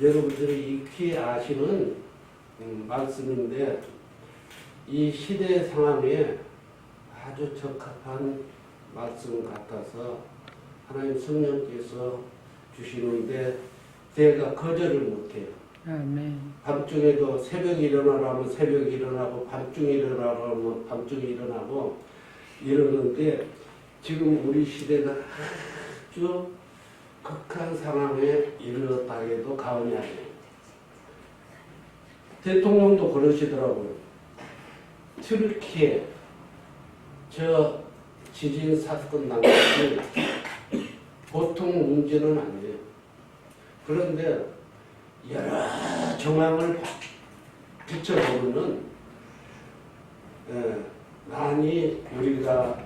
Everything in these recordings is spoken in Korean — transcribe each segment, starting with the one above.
여러분들이 익히 아시는 음, 말씀인데 이 시대 상황에 아주 적합한 말씀 같아서 하나님 성령께서 주시는데 제가 거절을 못해요. 아멘. 밤중에도 새벽에 일어나라면 새벽에 일어나고 밤중에 일어나라면 밤중에 일어나고 이러는데 지금 우리 시대가 아주 극한 상황에 이르렀다 해도 과언이 아니에요. 대통령도 그러시더라고요. 트르키에 저 지진 사건 난 것이 보통 문제는 아니에요. 그런데 여러 정황을 비춰보면은 예, 많이 우리가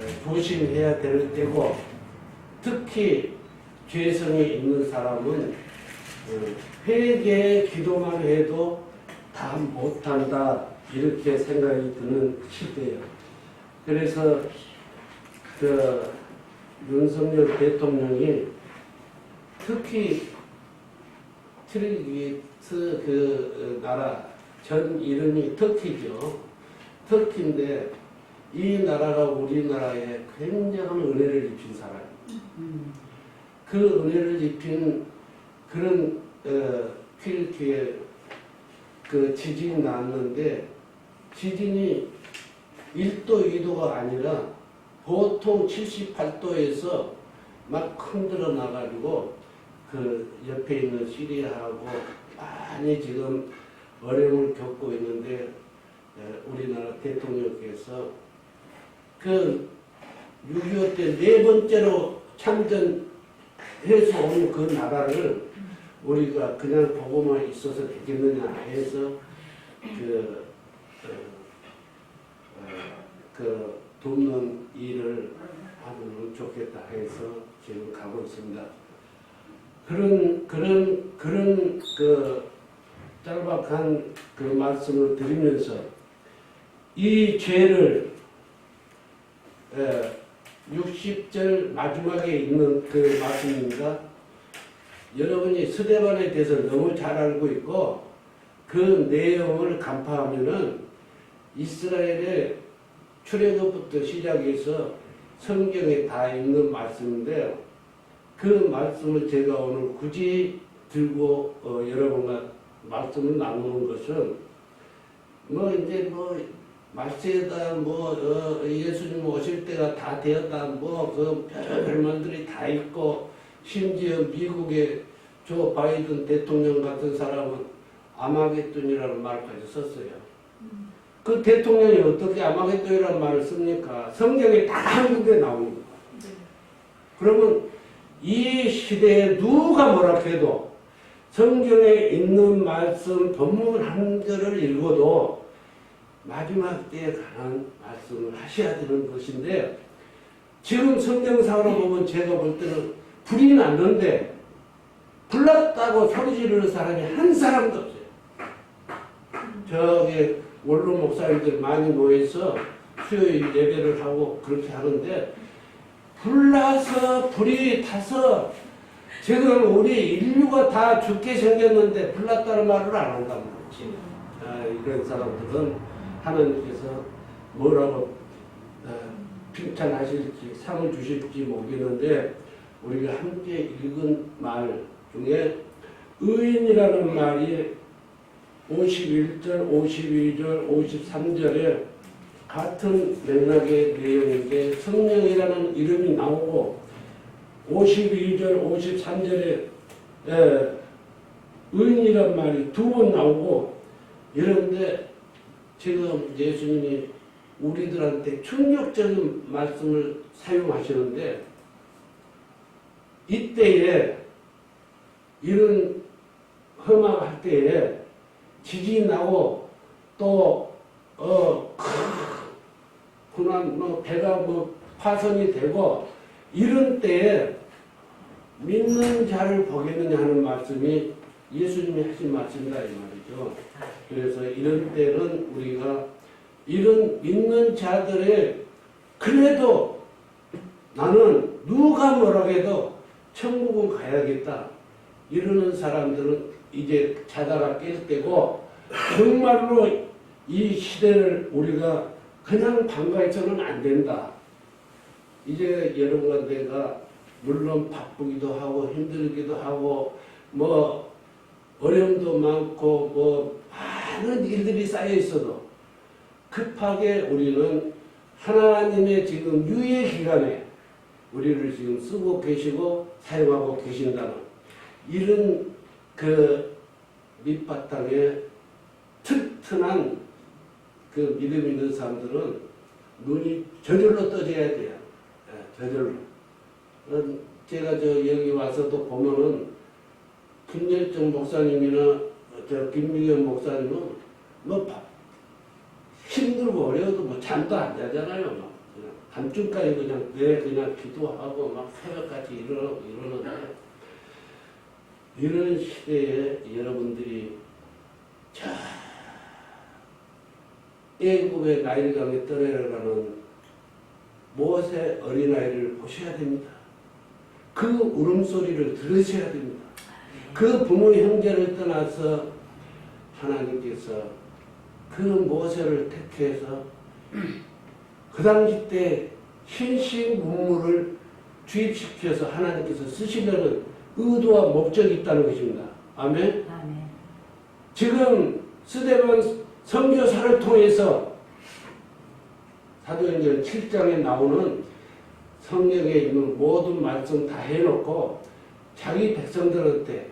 예, 조심해야 될 때고 특히 죄성이 있는 사람은 어, 회개 기도만 해도 다 못한다 이렇게 생각이 드는 시대예요. 그래서 그 윤석열 대통령이 특히 트리기스 그 어, 나라 전 이름이 터키죠. 터키인데 이 나라가 우리나라에 굉장한 은혜를 입힌 사람. 음. 그 은혜를 입힌 그런 어, 튀르키에 그 지진이 났는데 지진이 1도, 2도가 아니라 보통 78도에서 막 흔들어 나가지고 그 옆에 있는 시리아하고 많이 지금 어려움을 겪고 있는데 에, 우리나라 대통령께서 그 6.25 때 네 번째로 참전 해서 온 그 나라를 우리가 그냥 보고만 있어서 되겠느냐 해서 그, 어, 어, 그 돕는 일을 하면 좋겠다 해서 지금 가고 있습니다. 그런 그런 그런 그 짤막한 그 말씀을 드리면서 이 죄를 에, 60절 마지막에 있는 그 말씀입니다. 여러분이 스데반에 대해서 너무 잘 알고 있고 그 내용을 간파하면은 이스라엘의 출애굽부터 시작해서 성경에 다 있는 말씀인데 그 말씀을 제가 오늘 굳이 들고 어, 여러분과 말씀을 나누는 것은 뭐 이제 뭐 말세다 뭐 어, 예수님 오실 때가 다 되었다 뭐그 별말들이 다 있고 심지어 미국의 조 바이든 대통령 같은 사람은 아마겟돈이라는 말까지 썼어요. 그 대통령이 어떻게 아마겟돈이라는 말을 씁니까? 성경에 다 한국에 나옵니다. 그러면 이 시대에 누가 뭐라 해도 성경에 있는 말씀 본문 한 절을 읽어도 마지막 때에 관한 말씀을 하셔야 되는 것인데 지금 성경상으로 보면 제가 볼 때는 불이 났는데 불났다고 소리 지르는 사람이 한 사람도 없어요. 저기 원로 목사님들 많이 모여서 수요일 예배를 하고 그렇게 하는데 불나서 불이 타서 지금 우리 인류가 다 죽게 생겼는데 불났다는 말을 안 한단 말이지. 아, 이런 사람들은 하나님께서 뭐라고 어, 칭찬하실지 상을 주실지 모르겠는데 우리가 함께 읽은 말 중에 의인이라는 말이 51절, 52절, 53절에 같은 맥락의 내용인데 성령이라는 이름이 나오고 52절, 53절에 에, 의인이란 말이 두 번 나오고 이런데 지금 예수님이 우리들한테 충격적인 말씀을 사용하시는데 이때에 이런 험악할 때에 지진이 나고 또 어, 군한 뭐 배가 뭐 파손이 되고 이런 때에 믿는 자를 보겠느냐 하는 말씀이 예수님이 하신 말씀이다 이 말이죠. 그래서 이런 때는 우리가 이런 믿는 자들의 그래도 나는 누가 뭐라 해도 천국은 가야겠다. 이러는 사람들은 이제 자다가 깰 때고 정말로 이 시대를 우리가 그냥 방관해서는 안 된다. 이제 여러분과 내가 물론 바쁘기도 하고 힘들기도 하고 뭐 어려움도 많고 뭐 많은 일들이 쌓여 있어도 급하게 우리는 하나님의 지금 유예 기간에 우리를 지금 쓰고 계시고 사용하고 계신다는 이런 그 밑바탕에 튼튼한 그 믿음 있는 사람들은 눈이 저절로 떠져야 돼요. 예, 저절로. 어, 제가 저 여기 와서도 보면은 김열정 목사님이나 저 김미경 목사님은 뭐 바- 힘들고 어려워도 뭐 잠도 안 자잖아요. 막 그냥 밤중까지 그냥 내 그냥 기도하고 막 새벽까지 일어나 일어나는데 이런 시대에 여러분들이 자 애굽의 나일강에 떠내려가는 모세 어린아이를 보셔야 됩니다. 그 울음소리를 들으셔야 됩니다. 그 부모 형제를 떠나서 하나님께서 그 모세를 택해서 그 당시 때 신식 문물을 주입시켜서 하나님께서 쓰시려는 의도와 목적이 있다는 것입니다. 아멘. 아멘. 지금 스데반 선교사를 통해서 사도행전 7장에 나오는 성경에 있는 모든 말씀 다 해놓고 자기 백성들한테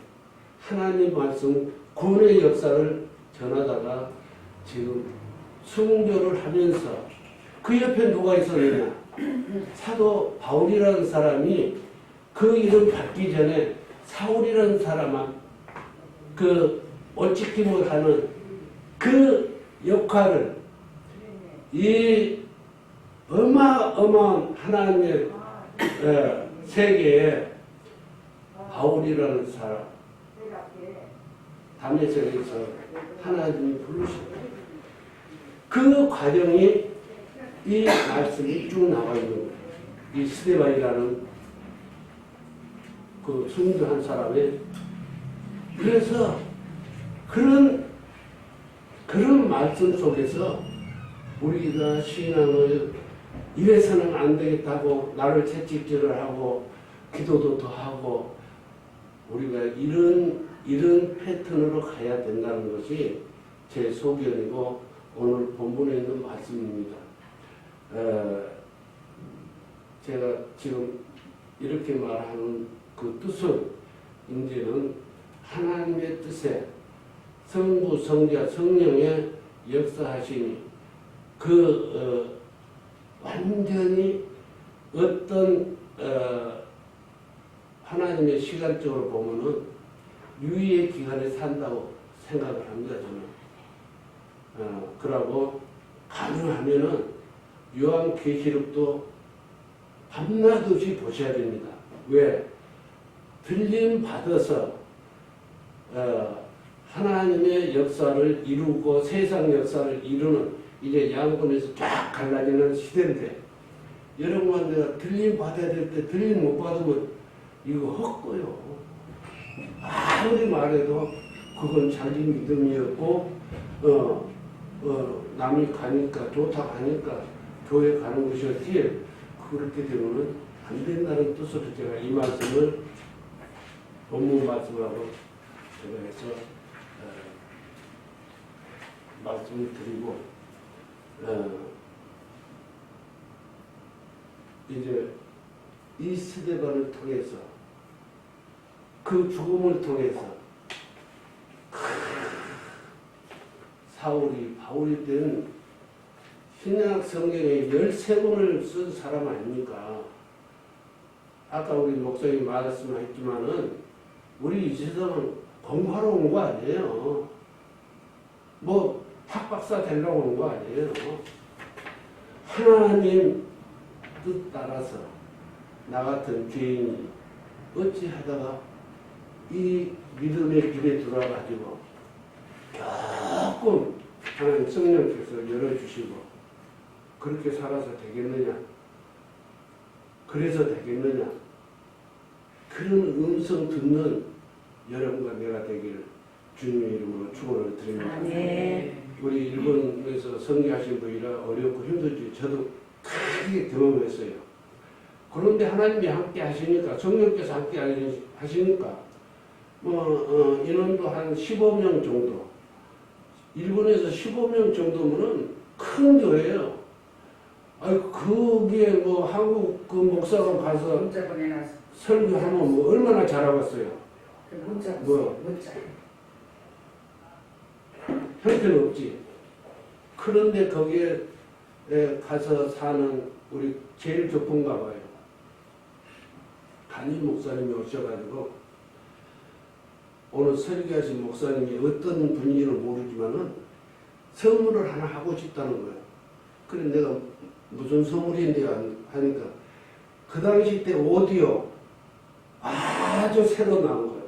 하나님 말씀 구원의 역사를 전하다가 지금 순교를 하면서 그 옆에 누가 있었느냐? 사도 바울이라는 사람이 그 이름 받기 전에 사울이라는 사람은 그 어찌킴을 하는 그 역할을 이 어마어마한 하나님의 에, 세계에 바울이라는 사람 담에서에서 하나님이 부르셨다. 그 과정이 이 말씀이 쭉 나와 있는 거예요. 이 스데반이라는 그 순교 한 사람의 그래서 그런 그런 말씀 속에서 우리가 신앙을 이래서는 안 되겠다고 나를 채찍질을 하고 기도도 더 하고 우리가 이런 이런 패턴으로 가야 된다는 것이 제 소견이고 오늘 본문에 있는 말씀입니다. 에, 제가 지금 이렇게 말하는 그 뜻은 이제는 하나님의 뜻에 성부, 성자, 성령의 역사하시니 그 어, 완전히 어떤 어, 하나님의 시간적으로 보면은 유의의 기간에 산다고 생각을 합니다 저는. 어, 그러고 가능하면은 요한 계시록도 밤낮 없이 보셔야 됩니다. 왜? 들림 받아서 어, 하나님의 역사를 이루고 세상 역사를 이루는 이제 양분에서 쫙 갈라지는 시대인데 여러분만 내가 들림 받아야 될 때 들림 못 받으면 이거 헛고요. 아무리 말해도 그건 자기 믿음이었고 어, 어, 남이 가니까 좋다 가니까 교회 가는 것이었지 그렇게 되면은 안 된다는 뜻으로 제가 이 말씀을 본문 말씀하고 제가 해서 어, 말씀을 드리고 어, 이제 이 스데반을 통해서 그 죽음을 통해서 크, 사울이 바울이 된 신약 성경에 13권을 쓴 사람 아닙니까? 아까 우리 목사님 말씀하셨지만은 우리 이 세상은 공부하러 온 거 아니에요. 뭐 학박사 되려고 온 거 아니에요. 하나님 뜻 따라서 나 같은 죄인이 어찌 하다가 이 믿음의 길에 들어와가지고 조금 하나님 성령께서 열어주시고 그렇게 살아서 되겠느냐? 그래서 되겠느냐? 그런 음성 듣는 여러분과 내가 되기를 주님의 이름으로 축원을 드립니다. 아멘. 우리 일본에서 성교하신 분이라 어렵고 힘들지 저도 크게 경험했어요. 그런데 하나님이 함께 하시니까 성령께서 함께 하시- 하시니까 뭐 어, 인원도 한 15명 정도 일본에서 15명 정도면은 큰 교회예요. 아니 거기에 뭐 한국 그 목사가 가서. 설교하면 뭐 얼마나 잘하겠어요. 그 문자 뭐? 문자. 형편 없지. 그런데 거기에 에, 가서 사는 우리 제일 교포인가 봐요. 담임 목사님이 오셔가지고 오늘 설교하신 목사님이 어떤 분인지는 모르지만은 선물을 하나 하고 싶다는 거예요. 그래 내가 무슨 선물인데 하니까 그 당시 때 오디오 아주 새로 나온 거예요.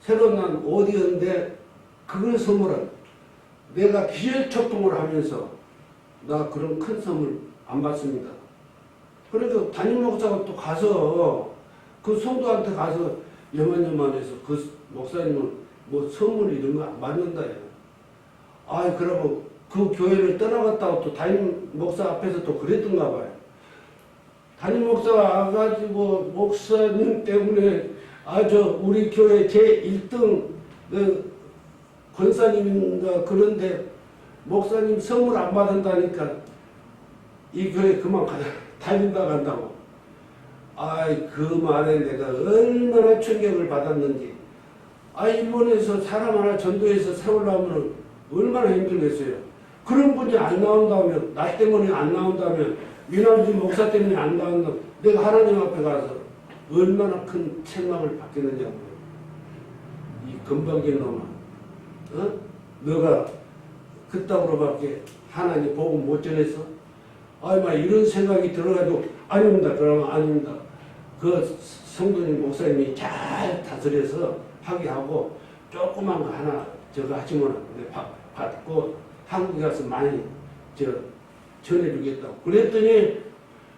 새로 난 오디오인데 그걸 선물한 내가 기절초풍을 하면서 나 그런 큰 선물 안 받습니다. 그래도 담임 목사가 또 가서 그 성도한테 가서 여만여만해서 그 목사님은 뭐 선물 이런 거 안 받는다. 요 아, 그러면 그 교회를 떠나갔다고 또 담임 목사 앞에서 또 그랬던가 봐요. 담임 목사가 와가지고 목사님 때문에 아주 우리 교회 제 1등 그 권사님인가 그런데 목사님 선물 안 받는다니까 이 교회 그만 가, 다닌다 간다고. 아이 그 말에 내가 얼마나 충격을 받았는지. 아 일본에서 사람 하나 전도해서 세우려면 얼마나 힘들겠어요. 그런 분이 안 나온다면 나 때문에 안 나온다면 유남진 목사 때문에 안 나온다면 내가 하나님 앞에 가서 얼마나 큰 책망을 받겠느냐고요. 이 건방진 놈아. 어? 너가 그따구로밖에 하나님 복음 못 전했어? 아이 막 이런 생각이 들어가지고 아닙니다. 그러면 아닙니다. 그 성도님 목사님이 잘 다스려서 하게 하고 조그만 거 하나 저거 하시면 받고 한국에 가서 많이 저 전해주겠다고 그랬더니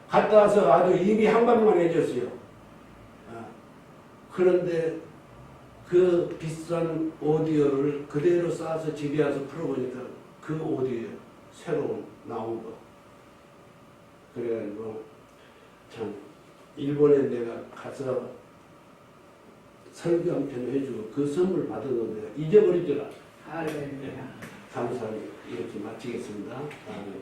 갔다 와서 아주 입이 한 방만 해줬어요. 아, 그런데 그 비싼 오디오를 그대로 쌓아서 집에 와서 풀어보니까 그 오디오 새로 나온 거. 그래가지고 참 일본에 내가 가서 설교 한 편 해주고 그 선물 받았는데 잊어버리더라. 할렐루야. 감사합니다. 이렇게 마치겠습니다. 다음에